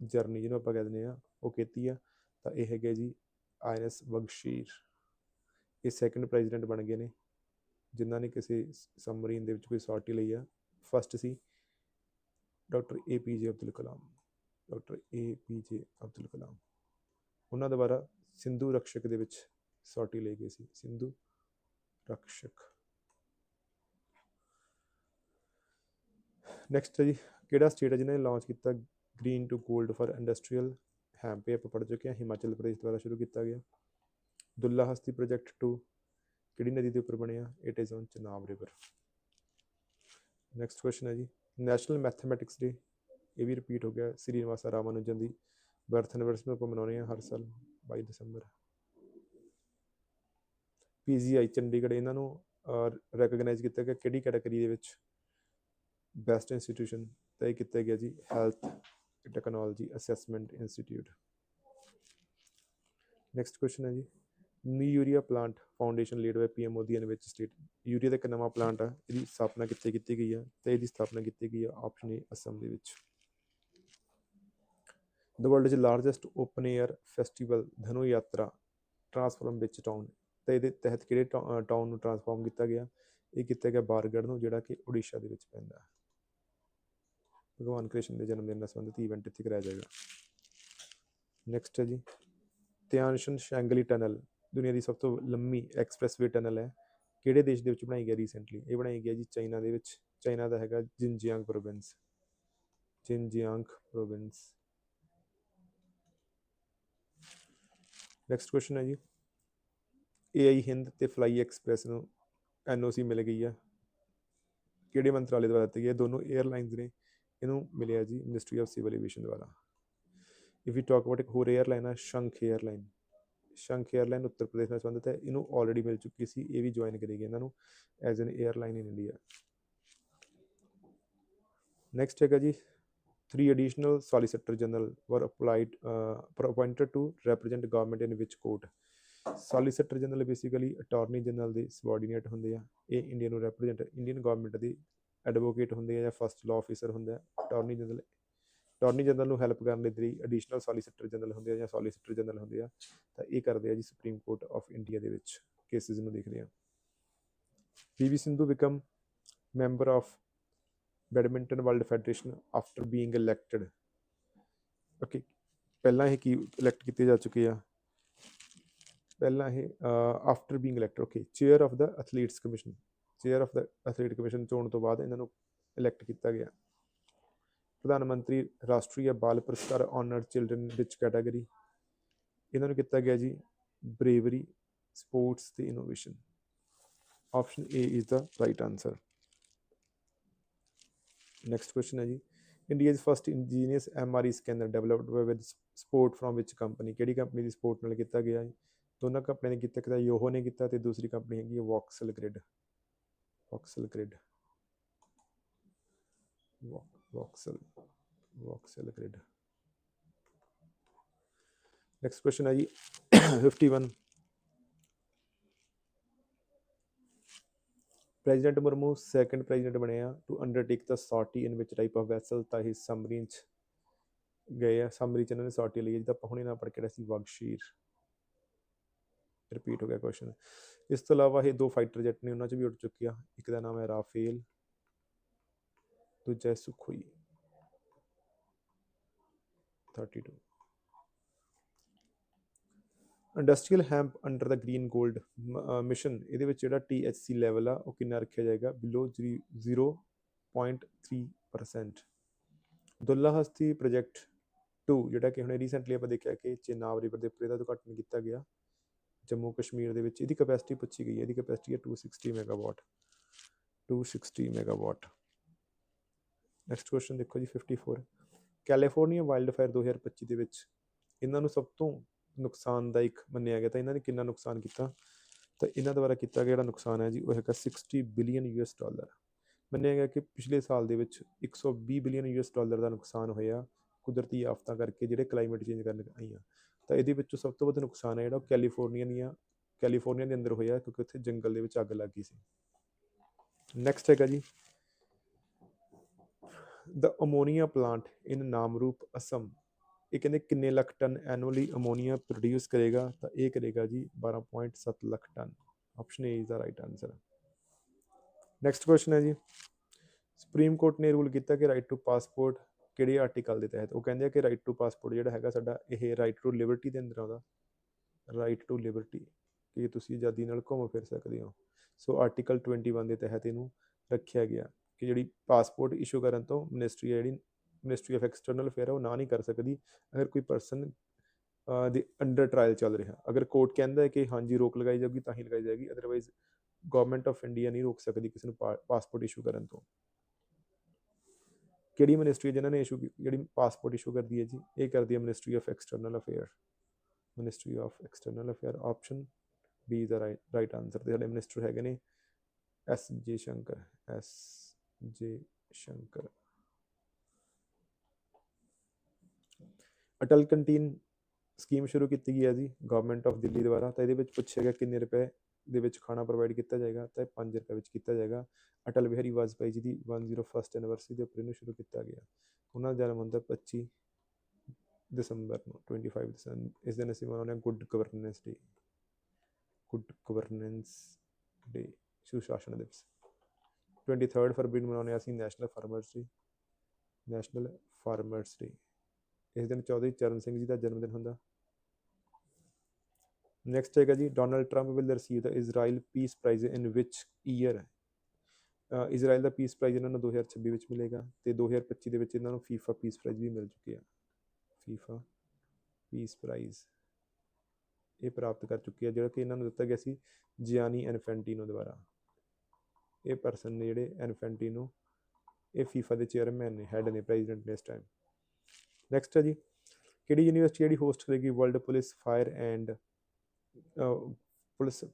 ਜਰਨੀ ਜਿਹਨੂੰ ਆਪਾਂ ਕਹਿੰਦੇ ਆ ਉਹ ਕੀਤੀ ਆ। ਤਾਂ ਇਹ ਹੈਗੇ ਜੀ ਆਈਐਨਐਸ ਬਗਸ਼ੀਰ ਇਹ ਸੈਕੰਡ ਪ੍ਰੈਜ਼ੀਡੈਂਟ ਬਣ ਗਏ ਨੇ, ਜਿਨ੍ਹਾਂ ਨੇ ਕਿਸੇ ਸਮਰੀਨ ਦੇ ਵਿੱਚ ਕੋਈ ਸੌਰਟੀ ਲਈ ਆ। ਫਸਟ ਸੀ ਡਾਕਟਰ ਏ ਪੀ ਜੇ ਅਬਦੁਲ ਕਲਾਮ ਡਾਕਟਰ ਏ ਪੀ ਜੇ ਅਬਦੁਲ ਕਲਾਮ ਉਹਨਾਂ ਦੁਆਰਾ ਸਿੰਧੂ ਰਕਸ਼ਕ ਦੇ ਵਿੱਚ ਸੌਰਟੀ ਲਈ ਗਈ ਸੀ। ਸਿੰਧੂ ਰਕਸ਼ਕ। ਨੈਕਸਟ ਹੈ ਜੀ, ਕਿਹੜਾ ਸਟੇਟ ਹੈ ਜਿਹਨੇ ਲਾਂਚ ਕੀਤਾ green to gold for industrial hemp ਇਹ ਆਪਾਂ ਪੜ੍ਹ ਚੁੱਕੇ ਹਾਂ ਹਿਮਾਚਲ ਪ੍ਰਦੇਸ਼ ਦੁਆਰਾ ਸ਼ੁਰੂ ਕੀਤਾ ਗਿਆ। ਦੁੱਲਾ ਹਸਤੀ ਪ੍ਰੋਜੈਕਟ 2 ਕਿਹੜੀ ਨਦੀ ਦੇ ਉੱਪਰ ਬਣਿਆ? It is on Chenab river next question ਹੈ ਜੀ ਨੈਸ਼ਨਲ ਮੈਥਮੈਟਿਕਸ ਡੇ ਇਹ ਵੀ ਰਿਪੀਟ ਹੋ ਗਿਆ ਸ੍ਰੀ ਸ੍ਰੀਨਿਵਾਸਾ ਰਾਮਾਨੁਜਨ ਦੀ ਬਰਥ ਐਨਵਰਸਰੀ ਨੂੰ ਆਪਾਂ ਮਨਾਉਂਦੇ ਹਾਂ ਹਰ ਸਾਲ 22 ਦਸੰਬਰ। ਪੀਜੀਆਈ ਚੰਡੀਗੜ੍ਹ, ਇਹਨਾਂ ਨੂੰ ਰੈਕਗਨਾਈਜ਼ ਕੀਤਾ ਗਿਆ ਕਿਹੜੀ ਕੈਟਾਗਰੀ ਦੇ ਵਿੱਚ? ਬੈਸਟ ਇੰਸਟੀਟਿਊਸ਼ਨ ਤਾਂ ਇਹ ਕੀਤਾ ਗਿਆ ਜੀ health technology assessment institute next question ਹੈ ਜੀ new urea plant foundation laid by PM Modi in which state urea ਦਾ ਇੱਕ ਨਵਾਂ ਪਲਾਂਟ ਆ, ਇਹਦੀ ਸਥਾਪਨਾ ਕਿੱਥੇ ਕੀਤੀ ਗਈ ਆ ਤੇ ਇਹਦੀ ਸਥਾਪਨਾ ਕੀਤੀ ਗਈ ਆ ਆਪਸ਼ਨ ਏ ਅਸਮ ਦੇ ਵਿੱਚ। The world is largest open air festival Dhanu Yatra transform ਵਿੱਚ ਟਾਊਨ ਤੇ ਇਹਦੇ ਤਹਿਤ ਕਿਹੜੇ ਟਾਊਨ ਨੂੰ ਟ੍ਰਾਂਸਫਾਰਮ ਕੀਤਾ ਗਿਆ? ਇਹ ਕੀਤਾ ਗਿਆ ਬਾਰਗੜ੍ਹ ਨੂੰ, ਜਿਹੜਾ ਕਿ ਉੜੀਸਾ ਦੇ ਵਿੱਚ ਪੈਂਦਾ। ਹੈ ਭਗਵਾਨ ਕ੍ਰਿਸ਼ਨ ਦੇ ਜਨਮ ਦਿਨ ਨਾਲ ਸੰਬੰਧਿਤ ਇਵੈਂਟ ਇੱਥੇ ਕਰਾਇਆ ਜਾਏਗਾ। ਨੈਕਸਟ ਹੈ ਜੀ ਧਿਆਨਸ਼ਨ ਸ਼ੈਂਗਲੀ ਟਨਲ ਦੁਨੀਆ ਦੀ ਸਭ ਤੋਂ ਲੰਮੀ ਐਕਸਪ੍ਰੈਸਵੇ ਟਨਲ ਹੈ। ਕਿਹੜੇ ਦੇਸ਼ ਦੇ ਵਿੱਚ ਬਣਾਈ ਗਈ ਰੀਸੈਂਟਲੀ ਇਹ ਬਣਾਈ ਗਿਆ ਜੀ ਚਾਈਨਾ ਦੇ ਵਿੱਚ। ਚਾਈਨਾ ਦਾ ਹੈਗਾ Xinjiang province Xinjiang province next question ਹੈ ਜੀ ਏਆਈ ਹਿੰਦ ਤੇ ਫਲਾਈ ਐਕਸਪ੍ਰੈਸ ਨੂੰ ਐਨਓਸੀ ਮਿਲ ਗਈ ਹੈ। ਕਿਹੜੇ ਮੰਤਰਾਲੇ ਦੁਆਰਾ ਦਿੱਤੀ ਗਈ ਹੈ? ਦੋਨੋਂ 에ਅਰਲਾਈਨਸ ਨੇ ਇਹਨੂੰ ਮਿਲਿਆ ਜੀ ਮਿਨਿਸਟਰੀ ਆਫ ਸਿਵਲ ਐਵੀਏਸ਼ਨ ਦੁਆਰਾ। ਇਫ ਯੂ ਟਾਕ ਅਬਾਊਟ ਇੱਕ ਹੋਰ 에ਅਰਲਾਈਨ ਆ ਸ਼ੰਖ 에ਅਰਲਾਈਨ ਸ਼ੰਖ 에ਅਰਲਾਈਨ ਉੱਤਰ ਪ੍ਰਦੇਸ਼ ਨਾਲ ਸੰਬੰਧਿਤ ਹੈ। ਇਹਨੂੰ ਆਲਰੇਡੀ ਮਿਲ ਚੁੱਕੀ ਸੀ ਇਹ ਵੀ ਜੁਆਇਨ ਕਰੇਗੀ ਇਹਨਾਂ ਨੂੰ as an airline in India next ਹੈਗਾ ਜੀ three additional solicitor general were applied uh, appointed to represent government in which court solicitor general basically attorney general ਦੇ ਸਬੋਰਡੀਨੇਟ ਹੁੰਦੇ ਆ। ਇਹ ਇੰਡੀਆ ਨੂੰ ਰੈਪਰੈਜ਼ੈਂਟ ਇੰਡੀਅਨ ਗਵਰਨਮੈਂਟ ਦੇ ਐਡਵੋਕੇਟ ਹੁੰਦੇ ਆ ਜਾਂ ਫਸਟ ਲਾਅ ਆਫੀਸਰ ਹੁੰਦੇ ਆ ਅਟਾਰਨੀ ਜਨਰਲ ਅਟਾਰਨੀ ਜਨਰਲ ਨੂੰ ਹੈਲਪ ਕਰਨ ਦੇ ਲਈ ਜਿਹੜੀ ਐਡੀਸ਼ਨਲ ਸੋਲੀਸਿਟਰ ਜਨਰਲ ਹੁੰਦੇ ਆ ਜਾਂ ਸੋਲੀਸਿਟਰ ਜਨਰਲ ਹੁੰਦੇ ਆ, ਤਾਂ ਇਹ ਕਰਦੇ ਆ ਜੀ ਸੁਪਰੀਮ ਕੋਰਟ ਆਫ ਇੰਡੀਆ ਦੇ ਵਿੱਚ ਕੇਸਿਸ ਨੂੰ ਦੇਖਦੇ ਆ। PV Sindhu become member of badminton world federation after being elected okay ਪਹਿਲਾਂ ਇਹ ਕੀ ਇਲੈਕਟ ਕੀਤੇ ਜਾ ਚੁੱਕੇ ਆ? ਪਹਿਲਾਂ ਇਹ after being elected okay chair of the athletes commission chair of the athlete commission ਚੋਣ ਤੋਂ ਬਾਅਦ ਇਹਨਾਂ ਨੂੰ ਇਲੈਕਟ ਕੀਤਾ ਗਿਆ। ਪ੍ਰਧਾਨ ਮੰਤਰੀ ਰਾਸ਼ਟਰੀ ਬਾਲ ਪੁਰਸਕਾਰ ਆਨਰਡ ਚਿਲਡਰਨ ਵਿੱਚ ਕੈਟਾਗਰੀ ਇਹਨਾਂ ਨੂੰ ਕੀਤਾ ਗਿਆ ਜੀ ਬਰੇਵਰੀ ਸਪੋਰਟਸ ਤੇ innovation option A is the right answer next question ਹੈ ਜੀ। India's first indigenous MRI scanner developed with support from which company ਕਿਹੜੀ ਕੰਪਨੀ ਦੀ ਸਪੋਰਟ ਨਾਲ ਕੀਤਾ ਗਿਆ ਹੈ ਦੋਨਾਂ ਕੰਪਨੀਆਂ ਨੇ ਕੀਤਾ ਇੱਕ ਯੋਹੋ ਨੇ ਕੀਤਾ ਤੇ ਦੂਸਰੀ ਕੰਪਨੀ ਹੈਗੀ ਹੈ voxel grid voxel grid voxel voxel grid next question ਹੈ ਜੀ 51 ਪ੍ਰੈਜ਼ੀਡੈਂਟ ਮੁਰਮੂ ਸੈਕੰਡ ਪ੍ਰੈਜ਼ੀਡੈਂਟ ਬਣੇ ਆ to undertake the sortie in which type of vessel ਤਾਂ ਹੀ ਸਮਰੀਨ ਚ ਗਏ ਆ ਸਮਰੀ ਚ ਇਹਨਾਂ ਨੇ ਸੌਟੀ ਲਈ ਹੈ ਜਿਹਦਾ ਆਪਾਂ ਹੁਣੇ ਨਾ ਪੜ੍ਹ ਕੇ ਰਿਹਾ ਸੀ ਵਗਸ਼ੀਰ ਰਿਪੀਟ ਹੋ ਗਿਆ ਕੁਐਸਚਨ ਇਸ ਤੋਂ ਇਲਾਵਾ ਇਹ ਦੋ ਫਾਈਟਰ ਜੈਟ ਨੇ ਉਹਨਾਂ ਚ ਵੀ ਉੱਡ ਚੁੱਕੇ ਆ ਇੱਕ ਦਾ ਨਾਮ ਹੈ ਰਾਫੇਲ ਦੂਜਾ ਹੈ Sukhoi 32 industrial hemp under the green 골ਡ ਮਿਸ਼ਨ ਇਹਦੇ ਵਿੱਚ ਜਿਹੜਾ THC ਲੈਵਲ ਆ ਉਹ ਕਿੰਨਾ ਰੱਖਿਆ ਜਾਏਗਾ ਬਿਲੋ 0.3% ਦੁੱਲਾ ਹਸਤੀ ਪ੍ਰੋਜੈਕਟ 2 ਜਿਹੜਾ ਕਿ ਹੁਣੇ ਰੀਸੈਂਟਲੀ ਆਪਾਂ ਦੇਖਿਆ ਕਿ ਚੇਨਾਬ ਰਿਵਰ ਦੇ ਉੱਪਰ ਇਹਦਾ ਉਦਘਾਟਨ ਕੀਤਾ ਗਿਆ ਜੰਮੂ ਕਸ਼ਮੀਰ ਦੇ ਵਿੱਚ ਇਹਦੀ ਕਪੈਸਿਟੀ ਪੁੱਛੀ ਗਈ ਹੈ, ਇਹਦੀ ਕਪੈਸਿਟੀ ਹੈ 260 ਮੈਗਾਵਾਟ 260 ਮੈਗਾਵਾਟ ਨੈਕਸਟ ਕੁਐਸਚਨ ਦੇਖੋ ਜੀ 54 ਕੈਲੀਫੋਰਨੀਆ ਵਾਈਲਡ ਫਾਇਰ 2025 ਦੇ ਵਿੱਚ ਇਹਨਾਂ ਨੂੰ ਸਭ ਤੋਂ ਨੁਕਸਾਨਦਾਇਕ ਮੰਨਿਆ ਗਿਆ ਤਾਂ ਇਹਨਾਂ ਨੇ ਕਿੰਨਾ ਨੁਕਸਾਨ ਕੀਤਾ? ਤਾਂ ਇਹਨਾਂ ਦੁਆਰਾ ਕੀਤਾ ਗਿਆ ਜਿਹੜਾ ਨੁਕਸਾਨ ਹੈ ਜੀ, ਉਹ ਹੈਗਾ 60 ਬਿਲੀਅਨ ਯੂਐਸ ਡਾਲਰ ਮੰਨਿਆ ਗਿਆ ਕਿ ਪਿਛਲੇ ਸਾਲ ਦੇ ਵਿੱਚ 120 ਬਿਲੀਅਨ ਯੂਐਸ ਡਾਲਰ ਦਾ ਨੁਕਸਾਨ ਹੋਇਆ ਕੁਦਰਤੀ ਆਫਤਾਂ ਕਰਕੇ ਜਿਹੜੇ ਕਲਾਈਮੇਟ ਚੇਂਜ ਕਰਨ ਆਈਆਂ। ਤਾਂ ਇਹਦੇ ਵਿੱਚੋਂ ਸਭ ਤੋਂ ਵੱਧ ਨੁਕਸਾਨ ਹੈ ਜਿਹੜਾ ਉਹ ਕੈਲੀਫੋਰਨੀਆ ਦੀਆਂ, ਕੈਲੀਫੋਰਨੀਆ ਦੇ ਅੰਦਰ ਹੋਇਆ ਕਿਉਂਕਿ ਉੱਥੇ ਜੰਗਲ ਦੇ ਵਿੱਚ ਅੱਗ ਲੱਗ ਗਈ ਸੀ। ਨੈਕਸਟ ਹੈਗਾ ਜੀ। The ammonia plant in Namrup Assam ਇਹ ਕਹਿੰਦੇ ਕਿੰਨੇ lakh ton annually ammonia produce ਕਰੇਗਾ, ਤਾਂ ਇਹ ਕਰੇਗਾ ਜੀ 12.7 lakh ton. Option A is the right answer next question ਹੈ ਜੀ। ਸੁਪਰੀਮ ਕੋਰਟ ਨੇ ਰੂਲ ਕੀਤਾ ਕਿ ਰਾਈਟ ਟੂ ਪਾਸਪੋਰਟ ਕਿਹੜੇ ਆਰਟੀਕਲ ਦੇ ਤਹਿਤ? ਉਹ ਕਹਿੰਦੇ ਆ ਕਿ ਰਾਈਟ ਟੂ ਪਾਸਪੋਰਟ ਜਿਹੜਾ ਹੈਗਾ ਸਾਡਾ, ਇਹ ਰਾਈਟ ਟੂ ਲਿਬਰਟੀ ਦੇ ਅੰਦਰ ਆਉਂਦਾ। ਰਾਈਟ ਟੂ ਲਿਬਰਟੀ ਕਿ ਤੁਸੀਂ ਆਜ਼ਾਦੀ ਨਾਲ ਘੁੰਮ ਫਿਰ ਸਕਦੇ ਹੋ। ਸੋ ਆਰਟੀਕਲ 21 ਦੇ ਤਹਿਤ ਇਹਨੂੰ ਰੱਖਿਆ ਗਿਆ ਕਿ ਜਿਹੜੀ ਪਾਸਪੋਰਟ ਇਸ਼ੂ ਕਰਨ ਤੋਂ ਮਿਨਿਸਟਰੀ ਹੈ ਜਿਹੜੀ ਮਿਨਿਸਟਰੀ ਆਫ ਐਕਸਟਰਨਲ ਅਫੇਅਰ ਉਹ ਨਾ ਨਹੀਂ ਕਰ ਸਕਦੀ ਅਗਰ ਕੋਈ ਪਰਸਨ ਦੇ ਅੰਡਰ ਟ੍ਰਾਇਲ ਚੱਲ ਰਿਹਾ। ਅਗਰ ਕੋਰਟ ਕਹਿੰਦਾ ਹੈ ਕਿ ਹਾਂਜੀ, ਰੋਕ ਲਗਾਈ ਜਾਊਗੀ ਤਾਂ ਹੀ ਲਗਾਈ ਜਾਏਗੀ ਅਦਰਵਾਈਜ਼ ਗਵਰਨਮੈਂਟ ਆਫ ਇੰਡੀਆ ਨਹੀਂ ਰੋਕ ਸਕਦੀ ਕਿਸੇ ਨੂੰ ਪਾਸਪੋਰਟ ਇਸ਼ੂ ਕਰਨ ਤੋਂ। ਕਿਹੜੀ ਮਿਨਿਸਟਰੀ ਜਿਨ੍ਹਾਂ ਨੇ ਇਸ਼ੂ ਜਿਹੜੀ ਪਾਸਪੋਰਟ ਇਸ਼ੂ ਕਰਦੀ ਹੈ ਜੀ? ਇਹ ਕਰਦੀ ਹੈ ministry of external affair ministry of external affair option B the right answer ਤੇ ਸਾਡੇ ਮਿਨਿਸਟਰ ਹੈਗੇ ਨੇ ਐਸ ਜੇ ਸ਼ੰਕਰ ਐਸ ਜੇ ਸ਼ੰਕਰ ਅਟਲ ਕੰਟੀਨ ਸਕੀਮ ਸ਼ੁਰੂ ਕੀਤੀ ਗਈ ਹੈ ਜੀ ਗਵਰਨਮੈਂਟ ਆਫ ਦਿੱਲੀ ਦੁਆਰਾ। ਤਾਂ ਇਹਦੇ ਵਿੱਚ ਪੁੱਛਿਆ ਗਿਆ ਕਿੰਨੇ ਰੁਪਏ ਦੇ ਵਿੱਚ ਖਾਣਾ ਪ੍ਰੋਵਾਈਡ ਕੀਤਾ ਜਾਏਗਾ ਤਾਂ 5 ਰੁਪਏ ਵਿੱਚ ਕੀਤਾ ਜਾਏਗਾ। ਅਟਲ ਬਿਹਾਰੀ ਵਾਜਪਾਈ ਜੀ ਦੀ 101st ਐਨੀਵਰਸਰੀ ਦੇ ਉੱਪਰ ਇਹਨੂੰ ਸ਼ੁਰੂ ਕੀਤਾ ਗਿਆ। ਉਹਨਾਂ ਦਾ ਜਨਮ ਹੁੰਦਾ 25 ਦਸੰਬਰ ਨੂੰ 25 ਦਸੰਬਰ ਇਸ ਦਿਨ ਅਸੀਂ ਮਨਾਉਂਦੇ ਹਾਂ good governance day good governance day ਸੁਸ਼ਾਸਨ ਦਿਵਸ। 23rd ਫਰਵਰੀ ਨੂੰ ਮਨਾਉਂਦੇ ਹਾਂ ਅਸੀਂ national farmers day national farmers day ਇਸ ਦਿਨ ਚੌਧਰੀ ਚਰਨ ਸਿੰਘ ਜੀ ਦਾ ਜਨਮ ਦਿਨ ਹੁੰਦਾ। ਨੈਕਸਟ ਹੈਗਾ ਜੀ Donald Trump will receive the Israel peace prize in which year Israel the peace prize ਇਹਨਾਂ ਨੂੰ 2026 ਵਿੱਚ ਮਿਲੇਗਾ ਤੇ 2025 ਦੇ ਵਿੱਚ ਇਹਨਾਂ ਨੂੰ ਫੀਫਾ ਪੀਸ ਪ੍ਰਾਈਜ਼ ਵੀ ਮਿਲ ਚੁੱਕਿਆ ਫੀਫਾ ਪੀਸ ਪ੍ਰਾਈਜ਼ ਇਹ ਪ੍ਰਾਪਤ ਕਰ ਚੁੱਕੀ ਹੈ ਜਿਹੜਾ ਕਿ ਇਹਨਾਂ ਨੂੰ ਦਿੱਤਾ ਗਿਆ ਸੀ ਜਿਆਨੀ ਐਨਫੈਂਟੀਨੋ ਦੁਆਰਾ। ਇਹ ਪਰਸਨ ਨੇ ਜਿਹੜੇ ਐਨਫੈਂਟੀਨੋ ਇਹ ਫੀਫਾ ਦੇ ਚੇਅਰਮੈਨ ਨੇ ਹੈਡ ਨੇ ਪ੍ਰੈਜ਼ੀਡੈਂਟ ਨੇ ਇਸ ਟਾਈਮ ਨੈਕਸਟ ਹੈ ਜੀ, ਕਿਹੜੀ ਯੂਨੀਵਰਸਿਟੀ ਜਿਹੜੀ ਹੋਸਟ ਕਰੇਗੀ? World police fire and police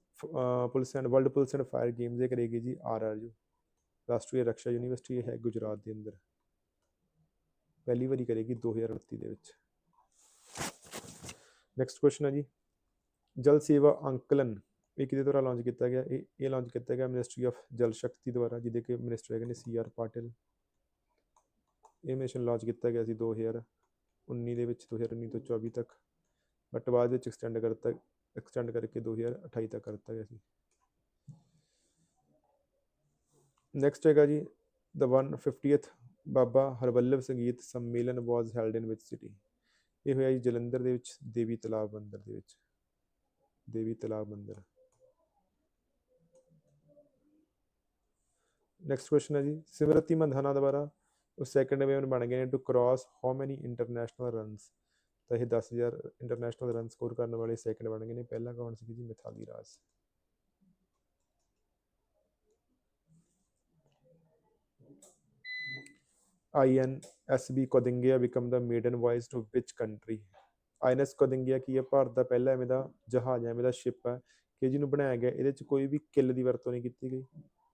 police and world police and fire games ਇਹ ਕਰੇਗੀ ਜੀ ਆਰਆਰਯੂ ਰਾਸ਼ਟਰੀ ਰੱਖਿਆ ਯੂਨੀਵਰਸਿਟੀ ਹੈ ਗੁਜਰਾਤ ਦੇ ਅੰਦਰ। ਪਹਿਲੀ ਵਾਰੀ ਕਰੇਗੀ 2029 ਦੇ ਵਿੱਚ। ਨੈਕਸਟ ਕੁਐਸਚਨ ਹੈ ਜੀ। ਜਲ ਸੇਵਾ ਅੰਕਲਨ, ਇਹ ਕਿਹਦੇ ਦੁਆਰਾ ਲਾਂਚ ਕੀਤਾ ਗਿਆ? ਇਹ ਇਹ ਲਾਂਚ ਕੀਤਾ ਗਿਆ ਮਿਨਿਸਟਰੀ ਆਫ ਜਲ ਸ਼ਕਤੀ ਦੁਆਰਾ, ਜਿਹਦੇ ਕਿ ਮਿਨਿਸਟਰ ਹੈਗੇ ਨੇ ਸੀ ਆਰ ਪਾਟਿਲ। ਇਹ ਮਿਸ਼ਨ ਲਾਂਚ ਕੀਤਾ ਗਿਆ ਸੀ 2019 ਦੇ ਵਿੱਚ 2019 ਤੋਂ 24 ਤੱਕ। ਬਟ ਬਾਅਦ ਵਿੱਚ ਐਕਸਟੈਂਡ ਕਰਤਾ ਐਕਸਟੈਂਡ ਕਰਕੇ 2028 ਤੱਕ ਕਰਤਾ ਗਿਆ ਸੀ। ਨੈਕਸਟ ਹੈਗਾ ਜੀ ਦ 150th ਬਾਬਾ ਹਰਵੱਲਭ ਸੰਗੀਤ ਸੰਮੇਲਨ ਵਾਸ ਹੈਲਡ ਇਨ ਵਿਚ ਸਿਟੀ ਇਹ ਹੋਇਆ ਜੀ ਜਲੰਧਰ ਦੇ ਵਿੱਚ, ਦੇਵੀ ਤਲਾਬ ਮੰਦਿਰ ਦੇ ਵਿੱਚ। ਦੇਵੀ ਤਲਾਬ ਮੰਦਿਰ। ਨੈਕਸਟ ਕੁਐਸਚਨ ਹੈ ਜੀ, ਸਿਮਰਤੀ ਮੰਧਾਨਾ ਦੁਆਰਾ ਉਹ ਸੈਕੰਡ ਵੇਵਨ ਬਣ ਗਏ ਨੇ to cross how many international runs ਤਾਂ ਇਹ 10000 ਇੰਟਰਨੈਸ਼ਨਲ ਰਨ ਸਕੋਰ ਕਰਨ ਵਾਲੇ ਸੈਕਿੰਡ ਬਣ ਗਏ ਨੇ। ਪਹਿਲਾ ਕੌਣ ਸੀ ਜੀ? Mithali Raj. INSB Kaundinya become the maiden voyage to which country INS Kaundinya ਕੀ ਹੈ? ਭਾਰਤ ਦਾ ਪਹਿਲਾ ਐਵੇਂ ਦਾ ਜਹਾਜ਼ ਐਵੇਂ ਦਾ ਸ਼ਿਪ ਹੈ ਕਿ ਜਿਹਨੂੰ ਬਣਾਇਆ ਗਿਆ। ਇਹਦੇ ਚ ਕੋਈ ਵੀ ਕਿੱਲ ਦੀ ਵਰਤੋਂ ਨਹੀਂ ਕੀਤੀ ਗਈ।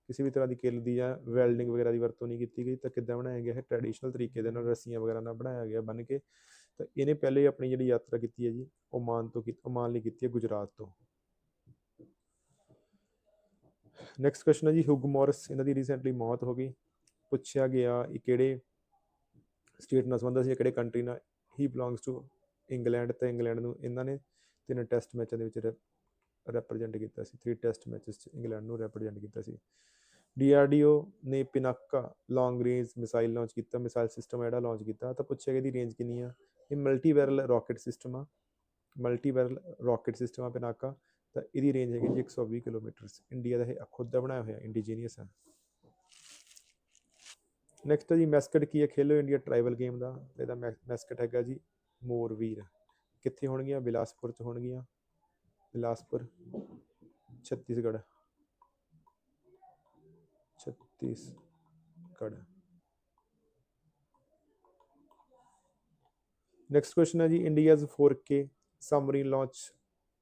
ਕਿਸੇ ਵੀ ਤਰ੍ਹਾਂ ਦੀ ਕਿੱਲ ਦੀ ਜਾਂ ਵੈਲਡਿੰਗ ਵਗੈਰਾ ਦੀ ਵਰਤੋਂ ਨਹੀਂ ਕੀਤੀ ਗਈ। ਤਾਂ ਕਿੱਦਾਂ ਬਣਾਇਆ ਗਿਆ? ਹੈ ਟ੍ਰੈਡੀਸ਼ਨਲ ਤਰੀਕੇ ਦੇ ਨਾਲ ਰੱਸੀਆਂ ਵਗੈਰਾ ਨਾਲ ਬਣਾਇਆ ਗਿਆ। ਬਣ ਕੇ ਤਾਂ ਇਹਨੇ ਪਹਿਲੇ ਆਪਣੀ ਜਿਹੜੀ ਯਾਤਰਾ ਕੀਤੀ ਹੈ ਜੀ, ਓਮਾਨ ਤੋਂ ਕੀਤੀ, ਓਮਾਨ ਲਈ ਕੀਤੀ ਹੈ ਗੁਜਰਾਤ ਤੋਂ। ਨੈਕਸਟ ਕੁਐਸਚਨ ਹੈ ਜੀ, ਹੁਗ ਮੌਰਿਸ, ਇਹਨਾਂ ਦੀ ਰੀਸੈਂਟਲੀ ਮੌਤ ਹੋ ਗਈ। ਪੁੱਛਿਆ ਗਿਆ ਇਹ ਕਿਹੜੇ ਸਟੇਟ ਨਾਲ ਸੰਬੰਧਿਤ ਸੀ ਕਿਹੜੇ ਕੰਟਰੀ ਨਾਲ। ਹੀ ਬਿਲੋਂਗਸ ਟੂ ਇੰਗਲੈਂਡ ਤੇ ਇੰਗਲੈਂਡ ਨੂੰ ਇਹਨਾਂ ਨੇ ਤਿੰਨ ਟੈਸਟ ਮੈਚਾਂ ਦੇ ਵਿੱਚ ਰਿਪਰੈਜ਼ੈਂਟ ਕੀਤਾ ਸੀ। ਥ੍ਰੀ ਟੈਸਟ ਮੈਚਸ 'ਚ ਇੰਗਲੈਂਡ ਨੂੰ ਰਿਪਰੈਜ਼ੈਂਟ ਕੀਤਾ ਸੀ। ਡੀਆਰਡੀਓ ਨੇ Pinaka long range missile launch ਕੀਤਾ ਮਿਸਾਈਲ ਸਿਸਟਮ ਜਿਹੜਾ ਲਾਂਚ ਕੀਤਾ। ਤਾਂ ਪੁੱਛਿਆ ਗਿਆ ਇਹਦੀ ਰੇਂਜ ਕਿੰਨੀ ਆ? ਇਹ ਮਲਟੀ ਬੈਰਲ ਰਾਕਟ ਸਿਸਟਮ ਆ। ਮਲਟੀ ਬੈਰਲ ਰਾਕਟ ਸਿਸਟਮ ਆ ਪਿਨਾਕਾ ਤਾਂ ਇਹਦੀ ਰੇਂਜ ਹੈਗੀ ਜੀ 120 ਕਿਲੋਮੀਟਰ। ਇੰਡੀਆ ਦਾ ਇਹ ਖੁਦ ਦਾ ਬਣਾਇਆ ਹੋਇਆ ਇੰਡੀਜੀਨੀਅਸ ਆ। ਨੈਕਸਟ ਹੈ ਜੀ, ਮੈਸਕਟ ਕੀ ਹੈ ਖੇਲੋ ਇੰਡੀਆ ਟ੍ਰਾਈਬਲ ਗੇਮ ਦਾ। ਇਹਦਾ ਮੈਸਕਟ ਹੈਗਾ ਜੀ, ਮੋਰਵੀਰ। ਕਿੱਥੇ ਹੋਣਗੀਆਂ? ਬਿਲਾਸਪੁਰ ਚ ਹੋਣਗੀਆਂ। ਬਿਲਾਸਪੁਰ, ਛੱਤੀਸਗੜ੍ਹ। ਛੱਤੀਸਗੜ੍ਹ। ਨੈਕਸਟ ਕੁਐਸਚਨ ਹੈ ਜੀ India's 4K submarine launch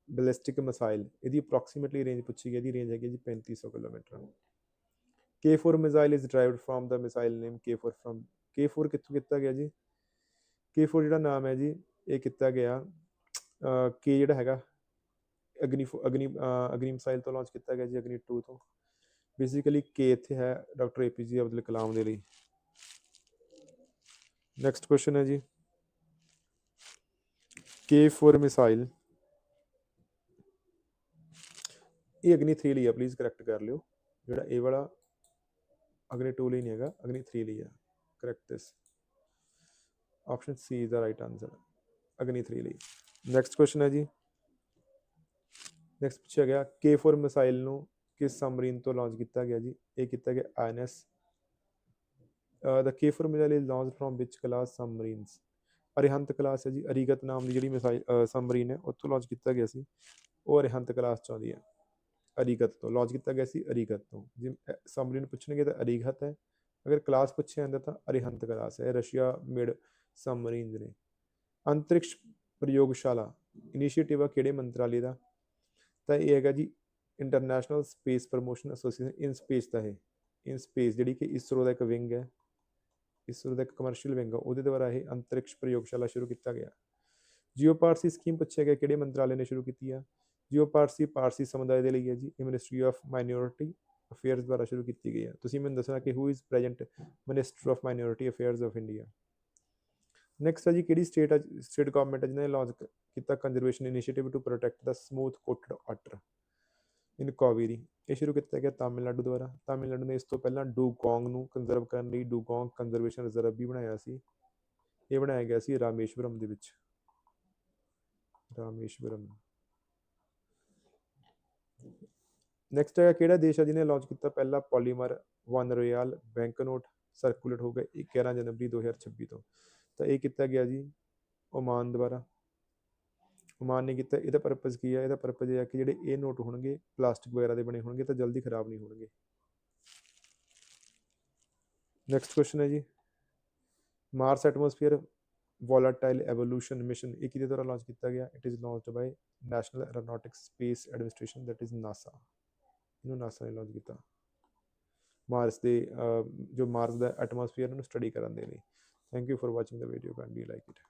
ballistic missile ਇਹਦੀ ਅਪਰੋਕਸੀਮੇਟਲੀ ਰੇਂਜ ਪੁੱਛੀ ਗਈ ਇਹਦੀ ਰੇਂਜ ਹੈਗੀ ਜੀ 3500 kilometre K4 missile is derived from the missile name K4 from K4 ਕਿੱਥੋਂ ਕੀਤਾ ਗਿਆ ਜੀ K4 ਜਿਹੜਾ ਨਾਮ ਹੈ ਜੀ ਇਹ ਕੀਤਾ ਗਿਆ K ਜਿਹੜਾ ਹੈਗਾ ਅਗਨੀ ਅਗਨੀ ਅਗਨੀ ਮਿਸਾਈਲ ਤੋਂ ਲਾਂਚ ਕੀਤਾ ਗਿਆ ਜੀ ਅਗਨੀ 2 ਤੋਂ ਬੇਸਿਕਲੀ K ਇੱਥੇ ਹੈ ਡਾਕਟਰ ਏਪੀਜੇ ਅਬਦੁਲ ਕਲਾਮ ਦੇ ਲਈ ਨੈਕਸਟ ਕੁਐਸਚਨ ਹੈ ਜੀ K4 ਮਿਸਾਈਲ ਇਹ ਅਗਨੀ 3 ਲਈ ਆ ਪਲੀਜ਼ ਕਰੈਕਟ ਕਰ ਲਿਓ। ਜਿਹੜਾ ਇਹ ਵਾਲਾ ਅਗਨੀ 2 ਲਈ ਨਹੀਂ ਹੈਗਾ, ਅਗਨੀ 3 ਲਈ ਆ। Correct this option C is the right answer Agni 3 ਲਈ। ਨੈਕਸਟ ਕੁਐਸਚਨ ਹੈ ਜੀ। ਨੈਕਸਟ ਪੁੱਛਿਆ ਗਿਆ K4 ਮਿਸਾਈਲ ਨੂੰ ਕਿਸ ਸਬਮਰੀਨ ਤੋਂ ਲਾਂਚ ਕੀਤਾ ਗਿਆ ਜੀ? ਇਹ ਕੀਤਾ ਗਿਆ INS the K4 missile is launched from which class submarines Arihant class ਹੈ ਜੀ, ਅਰੀਗਤ ਨਾਮ ਦੀ ਜਿਹੜੀ ਮਿਸਾਈਲ ਸਬਮਰੀਨ ਹੈ, ਉੱਥੋਂ ਲਾਂਚ ਕੀਤਾ ਗਿਆ ਸੀ। ਉਹ ਅਰਿਹੰਤ ਕਲਾਸ ਚ ਆਉਂਦੀ ਹੈ। ਅਰੀਗਤ ਤੋਂ ਲਾਂਚ ਕੀਤਾ ਗਿਆ ਸੀ, ਅਰੀਗਤ ਤੋਂ। ਜੇ ਸਬਮਰੀਨ ਪੁੱਛਣਗੇ ਤਾਂ ਅਰੀਗਤ ਹੈ। ਅਗਰ ਕਲਾਸ ਪੁੱਛਿਆ ਜਾਂਦਾ ਤਾਂ ਅਰਿਹੰਤ ਕਲਾਸ ਹੈ, ਰਸ਼ੀਆ ਮੇਡ ਸਬਮਰੀਨਸ ਨੇ। ਅੰਤਰਿਕਸ਼ ਪ੍ਰਯੋਗਸ਼ਾਲਾ ਇਨੀਸ਼ੀਏਟਿਵ ਆ ਕਿਹੜੇ ਮੰਤਰਾਲੇ ਦਾ? ਤਾਂ ਇਹ ਹੈਗਾ ਜੀ international space promotion association in space ਦਾ ਹੈ ਇਨ ਸਪੇਸ ਜਿਹੜੀ ਕਿ ਇਸਰੋ ਦਾ ਇੱਕ ਵਿੰਗ ਹੈ। ਇਸਰੋ ਦਾ ਇੱਕ ਕਮਰਸ਼ੀਅਲ ਵਿੰਗ ਆ, ਉਹਦੇ ਦੁਆਰਾ ਇਹ ਅੰਤਰਿਕਸ਼ ਪ੍ਰਯੋਗਸ਼ਾਲਾ ਸ਼ੁਰੂ ਕੀਤਾ ਗਿਆ। ਜੀਓ ਪਾਰਸੀ ਸਕੀਮ ਪੁੱਛਿਆ ਗਿਆ ਕਿਹੜੇ ਮੰਤਰਾਲੇ ਨੇ ਸ਼ੁਰੂ ਕੀਤੀ ਆ? ਜੀਓ ਪਾਰਸੀ ਪਾਰਸੀ ਸਮੁਦਾਇ ਦੇ ਲਈ ਹੈ ਜੀ, ਇਹ ਮਿਨਿਸਟਰੀ ਆਫ ਮਾਈਨੋਰਿਟੀ ਅਫੇਅਰਸ ਦੁਆਰਾ ਸ਼ੁਰੂ ਕੀਤੀ ਗਈ ਹੈ ਤੁਸੀਂ ਮੈਨੂੰ ਦੱਸਣਾ ਕਿ who is present minister of minority affairs of India next ਹੈ ਜੀ, ਕਿਹੜੀ ਸਟੇਟ ਸਟੇਟ ਗਵਰਨਮੈਂਟ ਜਿਹਨੇ ਲਾਂਚ ਕੀਤਾ conservation initiative to protect the smooth coated otter in Kaveri ਇਹ ਸ਼ੁਰੂ ਕੀਤਾ ਗਿਆ ਤਾਮਿਲਨਾਡੂ ਦੁਆਰਾ। ਤਾਮਿਲਨਾਡੂ ਨੇ ਇਸ ਤੋਂ ਪਹਿਲਾਂ ਡੂਗੋਂਗ ਨੂੰ ਕੰਜ਼ਰਵ ਕਰਨ ਲਈ ਡੂਗੋਂਗ ਕੰਜ਼ਰਵੇਸ਼ਨ ਰਿਜ਼ਰਵ ਵੀ ਬਣਾਇਆ ਸੀ। ਇਹ ਬਣਾਇਆ ਗਿਆ ਸੀ ਰਾਮੇਸ਼ਵਰਮ ਦੇ ਵਿੱਚ। ਰਾਮੇਸ਼ਵਰਮ। ਨੈਕਸਟ ਹੈ ਕਿਹੜਾ ਦੇਸ਼ ਹੈ ਜਿਹਨੇ ਲਾਂਚ ਕੀਤਾ ਪਹਿਲਾ polymer 1 rial bank note circulate ਹੋ ਗਿਆ 11 ਜਨਵਰੀ 2026 ਤੋਂ। ਤਾਂ ਇਹ ਕੀਤਾ ਗਿਆ ਜੀ ਓਮਾਨ ਦੁਆਰਾ। ਓਮਾਨ ਨਹੀਂ ਕੀਤਾ, ਇਹਦਾ ਪਰਪਸ ਕੀ ਹੈ ਇਹਦਾ ਪਰਪਸ ਇਹ ਹੈ ਕਿ ਜਿਹੜੇ ਇਹ ਨੋਟ ਹੋਣਗੇ ਪਲਾਸਟਿਕ ਵਗੈਰਾ ਦੇ ਬਣੇ ਹੋਣਗੇ, ਤਾਂ ਜਲਦੀ ਖਰਾਬ ਨਹੀਂ ਹੋਣਗੇ। ਨੈਕਸਟ ਕੁਐਸਚਨ ਹੈ ਜੀ। Mars atmosphere volatile evolution mission ਇਹ ਕਿਹਦੇ ਦੁਆਰਾ ਲਾਂਚ ਕੀਤਾ ਗਿਆ? It is launched by national aeronautics space administration that is NASA ਇਹਨੂੰ ਨਾਸਾ ਨੇ ਲਾਂਚ ਕੀਤਾ। ਮਾਰਸ ਦੇ ਜੋ ਮਾਰਸ ਦਾ ਐਟਮੋਸਫੀਅਰ ਨੂੰ ਸਟੱਡੀ ਕਰਨ ਦੇ ਲਈ। Thank you for watching the video can be like it